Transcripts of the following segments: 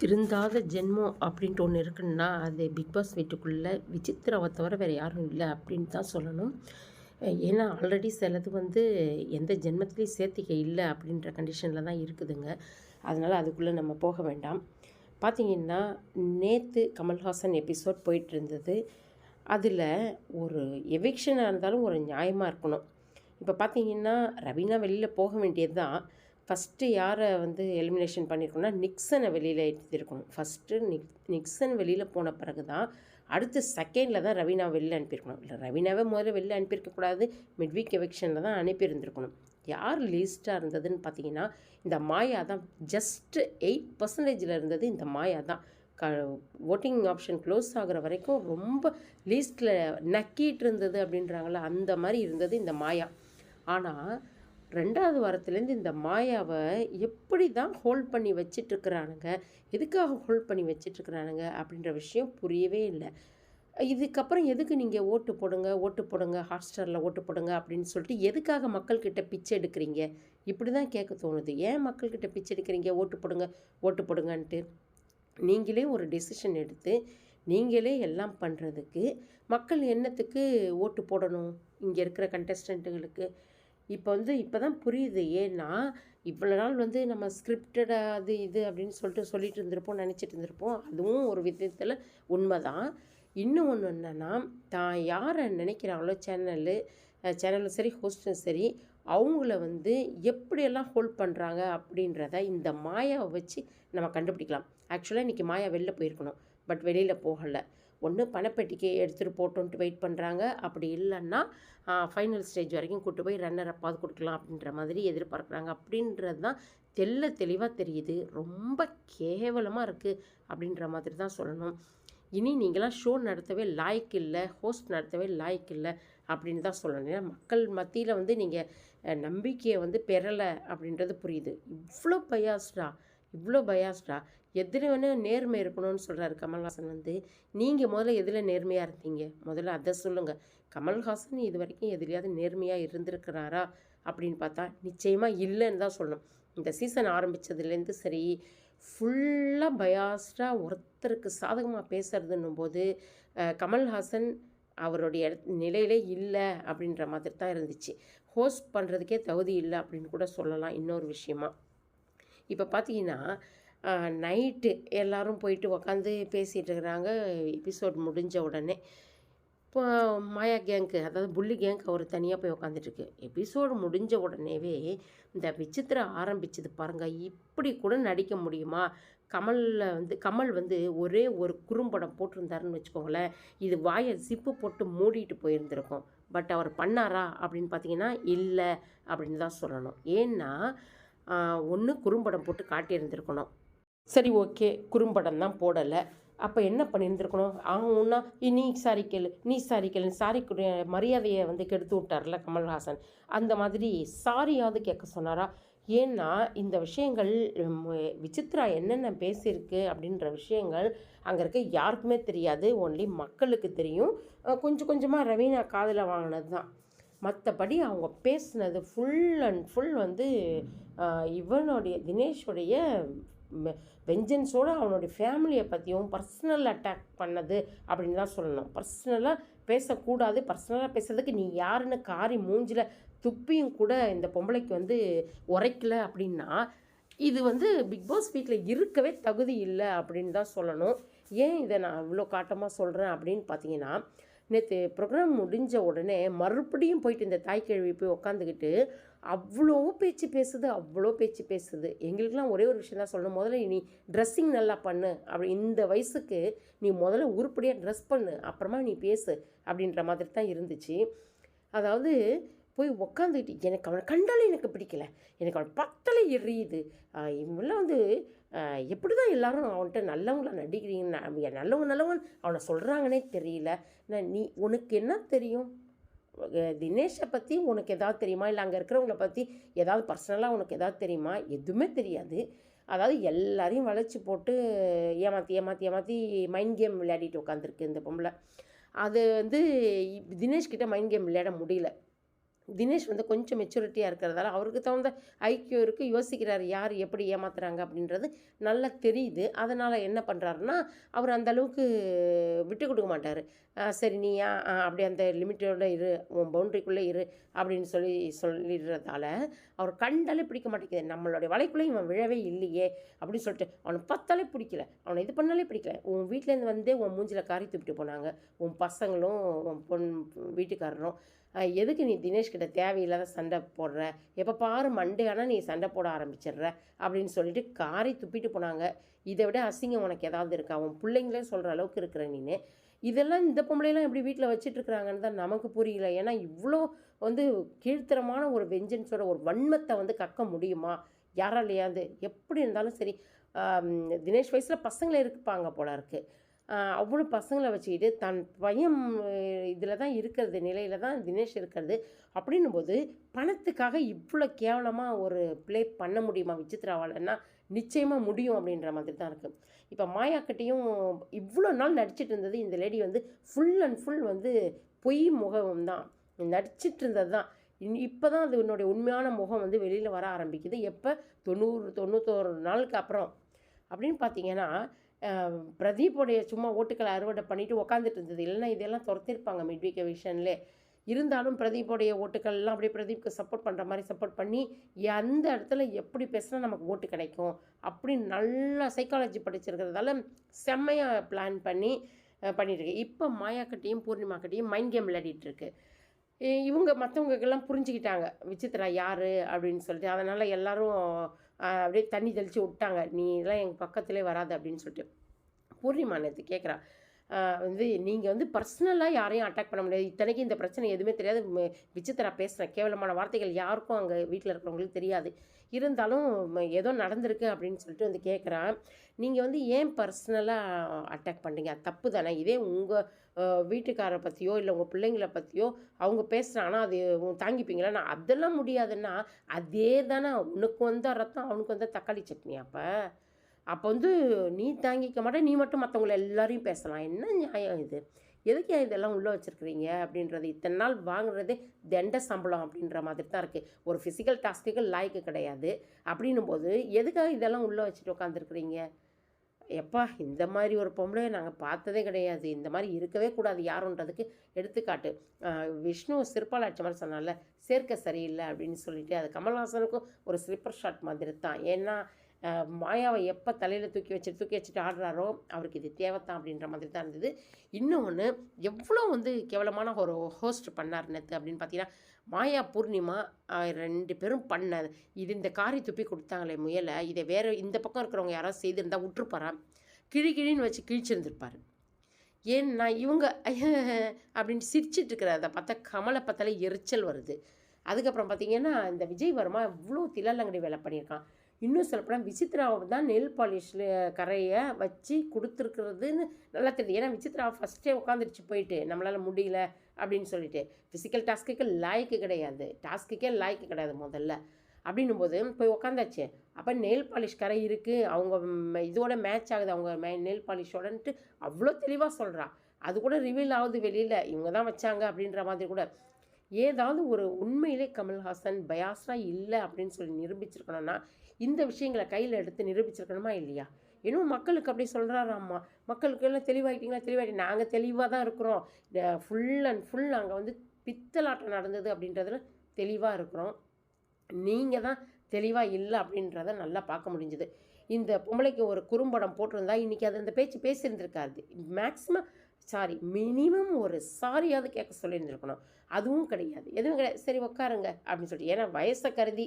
திருந்தாத ஜென்மம் அப்படின்ட்டு ஒன்று இருக்குன்னா அது பிக் பாஸ் வீட்டுக்குள்ளே விசித்திராவை தவிர வேறு யாரும் இல்லை அப்படின்னு தான் சொல்லணும். ஏன்னா ஆல்ரெடி சிலது வந்து எந்த ஜென்மத்திலையும் சேர்த்திக்க இல்லை அப்படின்ற கண்டிஷனில் தான் இருக்குதுங்க. அதனால் அதுக்குள்ளே நம்ம போக வேண்டாம். பார்த்தீங்கன்னா நேற்று கமல்ஹாசன் எபிசோட் போயிட்டு இருந்தது. அதில் ஒரு எவிக்ஷனாக இருந்தாலும் ஒரு நியாயமாக இருக்கணும். இப்போ பார்த்தீங்கன்னா ரவீனா வெளியில் போக வேண்டியது தான் ஃபஸ்ட்டு யாரை வந்து எலிமினேஷன் பண்ணியிருக்கோம்னா நிக்சனை வெளியில் எடுத்திருக்கணும் ஃபஸ்ட்டு நிக் நிக்சன் வெளியில் போன பிறகு தான் அடுத்து செகண்டில் தான் ரவீனா வெளியில் அனுப்பியிருக்கணும். இல்லை ரவீனாவே முதல்ல வெளியில் அனுப்பியிருக்கக்கூடாது மிட்வீக் எவிக்ஷனில் தான் அனுப்பியிருந்திருக்கணும். யார் லீஸ்ட்டாக இருந்ததுன்னு பார்த்தீங்கன்னா இந்த மாயா தான். ஜஸ்ட்டு எயிட் பர்சன்டேஜில் இருந்தது இந்த மாயா தான். க ஓட்டிங் ஆப்ஷன் க்ளோஸ் ஆகிற வரைக்கும் ரொம்ப லீஸ்ட்டில் நக்கிட்டு இருந்தது அப்படின்றாங்களே அந்த மாதிரி இருந்தது இந்த மாயா. ஆனால் ரெண்டாவது வாரத்துலேருந்து இந்த மாயாவை எப்படி தான் ஹோல்ட் பண்ணி வச்சிட்ருக்கிறானுங்க எதுக்காக ஹோல்ட் பண்ணி வச்சிட்ருக்கிறானுங்க அப்படின்ற விஷயம் புரியவே இல்லை. இதுக்கப்புறம் எதுக்கு நீங்கள் ஓட்டு போடுங்க ஓட்டு போடுங்க ஹாட்ஸ்டாரில் ஓட்டு போடுங்க அப்படின்னு சொல்லிட்டு எதுக்காக மக்கள்கிட்ட பிச்சை எடுக்கிறீங்க? இப்படி தான் கேட்க தோணுது. ஏன் மக்கள்கிட்ட பிச்சை எடுக்கிறீங்க? ஓட்டு போடுங்க ஓட்டு போடுங்கன்ட்டு. நீங்களே ஒரு டெசிஷன் எடுத்து நீங்களே எல்லாம் பண்ணுறதுக்கு மக்கள் என்னத்துக்கு ஓட்டு போடணும்? இங்கே இருக்கிற கண்டஸ்டண்ட்டுகளுக்கு இப்போ வந்து இப்போ தான் புரியுது. ஏன்னா இவ்வளோ நாள் வந்து நம்ம ஸ்கிரிப்டடாக அது இது அப்படின்னு சொல்லிட்டு சொல்லிட்டு இருந்திருப்போம் நினச்சிட்டு இருந்திருப்போம். அதுவும் ஒரு விதத்தில் உண்மை தான். இன்னும் ஒன்று என்னென்னா தான் யாரை நினைக்கிறாங்களோ சேனலு சேனலும் சரி ஹோஸ்டும் சரி அவங்கள வந்து எப்படியெல்லாம் ஹோல்ட் பண்ணுறாங்க அப்படின்றத இந்த மாயாவை வச்சு நம்ம கண்டுபிடிக்கலாம். ஆக்சுவலாக இன்றைக்கி மாயா வெளில போயிருக்கணும் பட் வெளியில் போகலை. ஒன்று பணப்பெட்டிக்கு எடுத்துகிட்டு போட்டோன்ட்டு வெயிட் பண்ணுறாங்க அப்படி இல்லைன்னா ஃபைனல் ஸ்டேஜ் வரைக்கும் கூட்டு போய் ரன்னர் அப்பாவது கொடுக்கலாம் அப்படின்ற மாதிரி எதிர்பார்க்குறாங்க. அப்படின்றது தான் தெல்ல தெளிவாக தெரியுது. ரொம்ப கேவலமாக இருக்குது அப்படின்ற மாதிரி தான் சொல்லணும். இனி நீங்களாம் ஷோ நடத்தவே லாய்க்கு இல்லை ஹோஸ்ட் நடத்தவே லாய்க்கு இல்லை அப்படின்னு தான் சொல்லணும். ஏன்னா மக்கள் மத்தியில் வந்து நீங்கள் நம்பிக்கையை வந்து பெறலை அப்படின்றது புரியுது. இவ்வளோ பயாஸ்டா இவ்வளோ பயாஸ்டா? எதில் வேணும் நேர்மை இருக்கணும்னு சொல்கிறாரு கமல்ஹாசன் வந்து. நீங்கள் முதல்ல எதில் நேர்மையாக இருந்தீங்க? முதல்ல அதை சொல்லுங்கள் கமல்ஹாசன் இது வரைக்கும் எதுலையாவது நேர்மையாக இருந்திருக்கிறாரா? அப்படின்னு பார்த்தா நிச்சயமாக இல்லைன்னு தான் சொல்லணும். இந்த சீசன் ஆரம்பித்ததுலேருந்து சரி ஃபுல்லாக பயாஸ்டாக ஒருத்தருக்கு சாதகமாக பேசுறதுன்னும் போது கமல்ஹாசன் அவருடைய நிலையிலே இல்லை அப்படின்ற மாதிரி தான் இருந்துச்சு. ஹோஸ்ட் பண்ணுறதுக்கே தகுதி இல்லை அப்படின்னு கூட சொல்லலாம் இன்னொரு விஷயமா. இப்போ பார்த்தீங்கன்னா நைட்டு எல்லோரும் போயிட்டு உக்காந்து பேசிகிட்டு இருக்கிறாங்க எபிசோட் முடிஞ்ச உடனே. இப்போ மாயா கேங்க்கு அதாவது புள்ளி கேங்க் அவர் தனியாக போய் உக்காந்துட்டுருக்கு. எபிசோடு முடிஞ்ச உடனேவே இந்த விசித்திரம் ஆரம்பிச்சது பாருங்கள் இப்படி கூட நடிக்க முடியுமா? கமலில் வந்து கமல் வந்து ஒரே ஒரு குறும்படம் போட்டிருந்தாருன்னு வச்சுக்கோங்களேன். இது வாயை சிப்பு போட்டு மூடிட்டு போயிருந்திருக்கும். பட் அவர் பண்ணாரா அப்படின்னு பார்த்தீங்கன்னா இல்லை அப்படின்னு தான் சொல்லணும். ஏன்னா ஒன்று குறும்படம் போட்டு காட்டியிருந்திருக்கணும் சரி ஓகே. குறும்படம் தான் போடலை. அப்போ என்ன பண்ணியிருந்துருக்கணும் அவனா நீ சாரி கேளு நீ சாரி கேளு சாரி மரியாதையை வந்து கெடுத்து விட்டார்ல கமல்ஹாசன். அந்த மாதிரி சாரியாவது கேட்க சொன்னாரா? ஏன்னா இந்த விஷயங்கள் விசித்ரா என்னென்ன பேசியிருக்கு அப்படின்ற விஷயங்கள் அங்கே இருக்க யாருக்குமே தெரியாது. ஓன்லி மக்களுக்கு தெரியும். கொஞ்சம் கொஞ்சமாக ரவீனா காதில் வாங்கினது தான் மற்றபடி அவங்க பேசினது ஃபுல் அண்ட் ஃபுல் வந்து இவனுடைய தினேஷுடைய வெஞ்சன்ஸோடு அவனுடைய ஃபேமிலியை பற்றியும் பர்சனல் அட்டாக் பண்ணது அப்படின்னு தான் சொல்லணும். பர்சனலாக பேசக்கூடாது. பர்சனலாக பேசுறதுக்கு நீ யாருன்னு காரி மூஞ்சில் துப்பியும் கூட இந்த பொம்பளைக்கு வந்து உரைக்கல அப்படின்னா இது வந்து பிக் பாஸ் வீட்டில் இருக்கவே தகுதி இல்லை அப்படின்னு தான் சொல்லணும். ஏன் இதை நான் இவ்வளோ காட்டமாக சொல்கிறேன் அப்படின்னு பார்த்தீங்கன்னா நேற்று ப்ரோக்ராம் முடிஞ்ச உடனே மறுபடியும் போயிட்டு இந்த தாய்க்கிழவி போய் உக்காந்துக்கிட்டு அவ்வளோ பேச்சு பேசுது அவ்வளோ பேச்சு பேசுது. எங்களுக்கெல்லாம் ஒரே ஒரு விஷயம் தான் சொல்லணும். முதல்ல நீ ட்ரெஸ்ஸிங் நல்லா பண்ணு. அப்படி இந்த வயசுக்கு நீ முதல்ல உருப்படியாக ட்ரெஸ் பண்ணு. அப்புறமா நீ பேசு அப்படின்ற மாதிரி தான் இருந்துச்சு. அதாவது போய் உக்காந்துக்கிட்டு எனக்கு அவனை கண்டாலே எனக்கு பிடிக்கல. எனக்கு அவன் பத்தலை எரியுது. இவெல்லாம் வந்து எப்படி தான் எல்லாரும் அவன்கிட்ட நல்லவங்கள நடிக்கிறீங்க நல்லவன் நல்லவன் அவனை சொல்கிறாங்கன்னே தெரியல. நான் நீ உனக்கு என்ன தெரியும்? தினேஷை பற்றி உனக்கு எதாவது தெரியுமா? இல்லை அங்கே இருக்கிறவங்கள பற்றி ஏதாவது பர்சனலாக உனக்கு எதாவது தெரியுமா? எதுவுமே தெரியாது. அதாவது எல்லாரையும் வளைச்சி போட்டு ஏமாற்றி ஏமாற்றி ஏமாற்றி மைண்ட் கேம் விளையாடிட்டு உட்காந்துருக்கு இந்த பொம்பளை. அது வந்து தினேஷ்கிட்ட மைண்ட் கேம் விளையாட முடியல. தினேஷ் வந்து கொஞ்சம் மெச்சூரிட்டியாக இருக்கிறதால அவருக்கு தகுந்த ஐக்கியம் இருக்குது யோசிக்கிறார் யார் எப்படி ஏமாத்துறாங்க அப்படின்றது நல்லா தெரியுது. அதனால் என்ன பண்ணுறாருன்னா அவர் அந்த அளவுக்கு விட்டு கொடுக்க மாட்டார். சரி நீயா அப்படி அந்த லிமிட்டோட இரு உன் பவுண்ட்ரிக்குள்ளே இரு அப்படின்னு சொல்லி சொல்லிடுறதால அவர் கண்டாலே பிடிக்க மாட்டேங்குது. நம்மளுடைய வலைக்குள்ளே இவன் விழவே இல்லையே அப்படின்னு சொல்லிட்டு அவனை பார்த்தாலே பிடிக்கல. அவனை இது பண்ணாலே பிடிக்கல. உன் வீட்டிலேருந்து வந்தே உன் மூஞ்சில காரி துப்பிட்டு போனாங்க. உன் பசங்களும் உன் பொன் வீட்டுக்காரரும் எதுக்கு நீ தினேஷ்கிட்ட தேவையில்லாத சண்டை போடுற? எப்போ பாரு மண்டே ஆனால் நீ சண்டை போட ஆரம்பிச்சிடுற அப்படின்னு சொல்லிட்டு காரை துப்பிட்டு போனாங்க. இதை விட அசிங்கம் உனக்கு ஏதாவது இருக்கா? உன் பிள்ளைங்களே சொல்கிற அளவுக்கு இருக்கிற நீனு. இதெல்லாம் இந்த பொம்பளையெல்லாம் எப்படி வீட்டில் வச்சிட்டுருக்குறாங்கன்னு தான் நமக்கு புரியல. ஏன்னா இவ்வளோ வந்து கீழ்த்தரமான ஒரு வெஞ்சன்ஸோட ஒரு வன்மத்தை வந்து கக்க முடியுமா? யாராலையாவது? எப்படி இருந்தாலும் சரி தினேஷ் வயசில் பசங்களே இருப்பாங்க போல இருக்குது அவ்வளோ பசங்களை வச்சுக்கிட்டு தன் பையன் இதில் தான் இருக்கிறது நிலையில் தான் தினேஷ் இருக்கிறது அப்படின்னும் போது பணத்துக்காக இவ்வளோ கேவலமாக ஒரு ப்ளே பண்ண முடியுமா விசித்ராவாலன்னா நிச்சயமாக முடியும் அப்படின்ற மாதிரி தான் இருக்குது இப்போ மாயாக்கிட்டையும் இவ்வளோ நாள் நடிச்சிட்டு இருந்தது இந்த லேடி வந்து ஃபுல் அண்ட் ஃபுல் வந்து பொய் முகம் தான். நடிச்சிட்டு இருந்தது தான். இப்போ தான் அது என்னுடைய உண்மையான முகம் வந்து வெளியில் வர ஆரம்பிக்குது. எப்போ? தொண்ணூறு தொண்ணூத்தோரு நாளுக்கு அப்புறம். அப்படின்னு பார்த்தீங்கன்னா பிரதீப்புடைய சும்மா ஓட்டுக்களை அறுவடை பண்ணிவிட்டு உக்காந்துட்டு இருந்தது. இல்லைன்னா இதெல்லாம் துரத்திருப்பாங்க மிட்வீக் விஷன்லே இருந்தாலும் பிரதீப்போடைய ஓட்டுக்கள்லாம் அப்படியே பிரதீப்க்கு சப்போர்ட் பண்ணுற மாதிரி சப்போர்ட் பண்ணி எந்த இடத்துல எப்படி பேசினா நமக்கு ஓட்டு கிடைக்கும் அப்படின்னு நல்லா சைக்காலஜி படிச்சிருக்கிறதால செம்மையாக பிளான் பண்ணி பண்ணிட்டுருக்கு. இப்போ மாயாக்கிட்டையும் பூர்ணிமாக்கிட்டையும் மைண்ட் கேம் விளையாடிட்டுருக்கு. இவங்க மற்றவங்களுக்கெல்லாம் புரிஞ்சுக்கிட்டாங்க. விசித்ரா யார் அப்படின்னு சொல்லிட்டு. அதனால் எல்லோரும் அப்படியே தண்ணி தெளித்து விட்டாங்க. நீ எல்லாம் எங்கள் பக்கத்திலே வராது அப்படின்னு சொல்லிட்டு. பூர்ணிமா நேற்று கேட்குறா. வந்து நீங்கள் வந்து பர்சனலாக யாரையும் அட்டாக் பண்ண முடியாது. இத்தனைக்கு இந்த பிரச்சனை எதுவுமே தெரியாது. விசித்திரா பேசுகிறேன் கேவலமான வார்த்தைகள் யாருக்கும் அங்கே வீட்டில் இருக்கிறவங்களுக்கு தெரியாது. இருந்தாலும் ஏதோ நடந்திருக்கு அப்படின்னு சொல்லிட்டு வந்து கேட்குறான் நீங்கள் வந்து ஏன் பர்சனலாக அட்டாக் பண்ணுறீங்க தப்பு தானே. இதே உங்கள் வீட்டுக்காரை பற்றியோ இல்லை உங்கள் பிள்ளைங்கள பற்றியோ அவங்க பேசுகிறாங்கன்னா அது தாங்கிப்பீங்களா? நான் அதெல்லாம் முடியாதுன்னா அதே தானே உனக்கு வந்த ரத்தம் அவனுக்கு வந்த தக்காளி சட்னி அப்போ. அப்போ வந்து நீ தாங்கிக்க மாட்டே நீ மட்டும் மற்றவங்கள எல்லாரையும் பேசலாம். என்ன நியாயம் இது? எதுக்கு இதெல்லாம் உள்ளே வச்சுருக்கிறீங்க? அப்படின்றது இத்தனை நாள் வாங்குறதே தண்ட சம்பளம் அப்படின்ற மாதிரி தான் இருக்குது ஒரு ஃபிசிக்கல் டாஸ்க்குக்கு லாய்க்கு கிடையாது. அப்படின்னும் போது எதுக்காக இதெல்லாம் உள்ளே வச்சுட்டு உட்காந்துருக்குறீங்க எப்பா இந்த மாதிரி ஒரு பொம்பளையை நாங்கள் பார்த்ததே கிடையாது. இந்த மாதிரி இருக்கவே கூடாது யாருன்றதுக்கு எடுத்துக்காட்டு. விஷ்ணு சிற்பாலாட்சி மாதிரி சொன்னால சேர்க்க சரியில்லை அப்படின்னு சொல்லிட்டு அது கமல்ஹாசனுக்கும் ஒரு ஸ்லிப்பர் ஷாட் மாதிரி தான் ஏன்னா மாயாவை எப்போ தலையில் தூக்கி வச்சு தூக்கி வச்சுட்டு ஆடுறாரோ அவருக்கு இது தேவைத்தான் அப்படின்ற மாதிரி தான் இருந்தது இன்னொன்று எவ்வளோ வந்து கேவலமான ஒரு ஹோஸ்ட் பண்ணார் நேற்று அப்படின்னு பார்த்தீங்கன்னா மாயா பூர்ணிமா ரெண்டு பேரும் பண்ண இது இந்த காரி துப்பி கொடுத்தாங்களே முயலை இதை வேறு இந்த பக்கம் இருக்கிறவங்க யாராவது செய்திருந்தால் விட்டுருப்பாரா கிழி கிழின்னு வச்சு கிழிச்சிருந்துருப்பார். ஏன்னா இவங்க அப்படின்னு சிரிச்சிட்டு இருக்கிறத பார்த்தா கமலை பார்த்தாலே எரிச்சல் வருது. அதுக்கப்புறம் பார்த்தீங்கன்னா இந்த விஜய் வர்மா இவ்வளோ தில்லாலங்கடி வேலை பண்ணியிருக்கான். இன்னும் சொல்லப்போனால் விசித்ராவை தான் நெல் பாலிஷில் கரையை வச்சு கொடுத்துருக்குறதுன்னு நல்லா தெரியுது. ஏன்னா விசித்ரா ஃபஸ்ட்டே உட்காந்துருச்சு போயிட்டு நம்மளால் முடியல அப்படின்னு சொல்லிட்டு. ஃபிசிக்கல் டாஸ்க்குக்கு லாய்க்கு கிடையாது. டாஸ்க்குக்கே லாய்க்கு கிடையாது முதல்ல. அப்படின்னும் போது போய் உக்காந்தாச்சு அப்போ நெயில் பாலிஷ் கரை இருக்குது அவங்க இதோட மேட்ச் ஆகுது. அவங்க மே நெயில் பாலிஷோடன்ட்டு அவ்வளோ தெளிவாக சொல்கிறா அது கூட ரிவீல் ஆகுது வெளியில். இவங்க தான் வச்சாங்க அப்படின்ற மாதிரி கூட. ஏதாவது ஒரு உண்மையிலே கமல்ஹாசன் பயாஸாக இல்லை அப்படின்னு சொல்லி நிரூபிச்சிருக்கணும்னா இந்த விஷயங்களை கையில் எடுத்து நிரூபிச்சிருக்கணுமா இல்லையா? இன்னும் மக்களுக்கு அப்படி சொல்கிறாராம்மா மக்களுக்கு எல்லாம் தெளிவாயிட்டீங்களா? தெளிவாயிட்டீங்க நாங்கள் தெளிவாக தான் இருக்கிறோம். ஃபுல் அண்ட் ஃபுல் அங்கே வந்து பித்தலாட்டம் நடந்தது அப்படின்றதுல தெளிவாக இருக்கிறோம். நீங்கள் தான் தெளிவாக இல்லை அப்படின்றத நல்லா பார்க்க முடிஞ்சுது. இந்த பொம்பளைக்கு ஒரு குறும்படம் போட்டிருந்தா இன்றைக்கி அது அந்த பேச்சு பேசியிருந்திருக்காது. மேக்ஸிமம் சாரி மினிமம் ஒரு சாரியாவது கேட்க சொல்லியிருந்துருக்கணும். அதுவும் கிடையாது. எதுவும் கிடையாது. சரி உட்காருங்க அப்படின்னு சொல்லிட்டு. ஏன்னா வயசை கருதி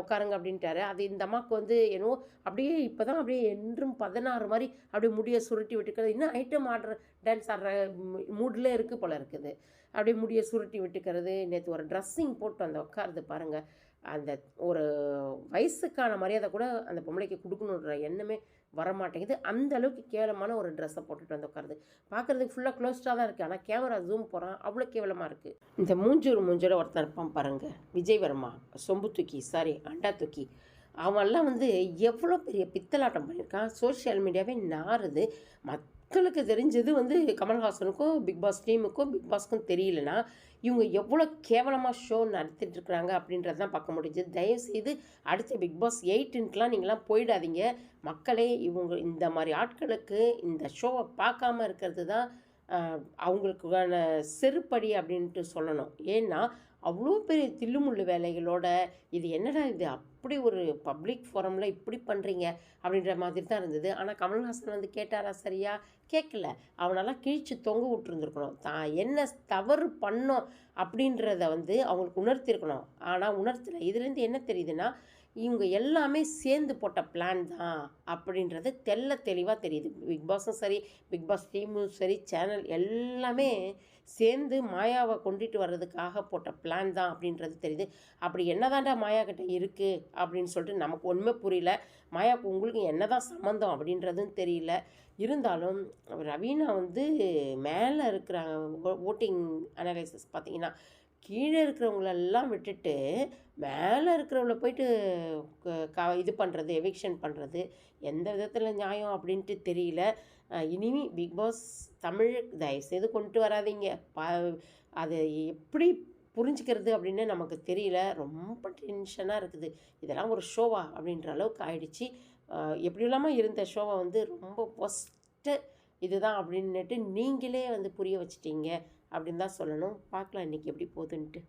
உட்காருங்க அப்படின்ட்டாரு. அது இந்த அம்மாவுக்கு வந்து என்னவோ அப்படியே இப்போ தான் அப்படியே என்றும் பதினாறு மாதிரி அப்படியே முடியை சுருட்டி விட்டுக்கிறது. இன்னும் ஐட்டம் ஆடுற டான்ஸ் ஆடுற மூடில் இருக்குது போல் இருக்குது. அப்படியே முடியை சுருட்டி விட்டுக்கிறது. நேற்று ஒரு ட்ரெஸ்ஸிங் போட்டு அந்த உட்காருது பாருங்கள் அந்த ஒரு வயசுக்கான மரியாதை கூட அந்த பொம்பளைக்கு கொடுக்கணுன்ற எண்ணமே வரமாட்டேங்குது. அந்த அளவுக்கு கேவலமான ஒரு ட்ரெஸ்ஸை போட்டுட்டு வந்து உட்காருது. பார்க்குறதுக்கு ஃபுல்லாக க்ளோஸ்டாக தான் இருக்குது ஆனால் கேமரா ஜூம் போகிறான் அவ்வளோ கேவலமாக இருக்குது இந்த மூஞ்சூர் மூஞ்சோட ஒருத்தன் இருப்பான் பாருங்க. விஜய் வர்மா. சொம்பு தூக்கி சாரி அண்டா தூக்கி. அவன்லாம் வந்து எவ்வளோ பெரிய பித்தலாட்டம் பண்ணியிருக்கான். சோஷியல் மீடியாவே நாறுது. மத் மக்களுக்கு தெரிஞ்சது வந்து கமல்ஹாசனுக்கும் பிக் பாஸ் டீமுக்கும் பிக் பாஸ்க்கும் தெரியலனா இவங்க எவ்வளோ கேவலமாக ஷோ நடத்திட்டு இருக்கிறாங்க அப்படின்றது தான் பார்க்க முடிஞ்சது. தயவுசெய்து அடுத்த பிக் பாஸ் எயிட்டுன்ட்டுலாம் நீங்களாம் போயிடாதீங்க. மக்களே இவங்க இந்த மாதிரி ஆட்களுக்கு இந்த ஷோவை பார்க்காம இருக்கிறது தான் அவங்களுக்கான செருப்படி அப்படின்ட்டு சொல்லணும். ஏன்னா அவ்வளோ பெரிய தில்லுமுள்ளு வேலைகளோட இது என்னடா இது அப்படி ஒரு பப்ளிக் ஃபோரமில் இப்படி பண்ணுறீங்க அப்படின்ற மாதிரி தான் இருந்தது. ஆனால் கமல்ஹாசன் வந்து கேட்டாரா சரியா? கேட்கல அவனெல்லாம் கிழிச்சு தொங்க விட்டுருந்துருக்கணும். தான் என்ன தவறு பண்ணோம் அப்படின்றத வந்து அவங்களுக்கு உணர்த்திருக்கணும். ஆனால் உணர்த்தலை. இதுலேருந்து என்ன தெரியுதுன்னா இவங்க எல்லாமே சேர்ந்து போட்ட பிளான் தான் அப்படின்றது தெள்ள தெளிவாக தெரியுது. பிக் பாஸும் சரி பிக் பாஸ் டீமும் சரி சேனல் எல்லாமே சேர்ந்து மாயாவை கொண்டுட்டு வர்றதுக்காக போட்ட பிளான் தான் அப்படின்றது தெரியுது. அப்படி என்னதான்டா மாயா கிட்ட இருக்குது அப்படின்னு சொல்லிட்டு நமக்கு ஒன்றுமே புரியல. மாயாவுக்கு உங்களுக்கு என்னதான் சம்மந்தம் அப்படின்றதும் தெரியல. இருந்தாலும் ரவீனா வந்து மேலே இருக்கிறாங்க ஓட்டிங் அனலைசிஸ் பார்த்தீங்கன்னா கீழே இருக்கிறவங்களெல்லாம் விட்டுட்டு மேலே இருக்கிறவங்கள போயிட்டு க- இது பண்ணுறது எவிக்ஷன் பண்ணுறது எந்த விதத்தில் நியாயம் அப்படின்ட்டு தெரியல. இனிமே பிக் பாஸ் தமிழ் தயவுசெய்து கொண்டு வராதீங்க. ப அதை எப்படி புரிஞ்சுக்கிறது அப்படின்னு நமக்கு தெரியல. ரொம்ப டென்ஷனாக இருக்குது. இதெல்லாம் ஒரு ஷோவா அப்படின்ற அளவுக்கு ஆயிடுச்சு. எப்படி இல்லாமல் இருந்த ஷோவை வந்து ரொம்ப ஒஸ்ட்டு இதுதான் அப்படின்னுட்டு நீங்களே வந்து புரிய வச்சிட்டீங்க. அப்படின்னு தான் சொல்லணும். பார்க்கலாம் இன்றைக்கி எப்படி போகுதுன்ட்டு.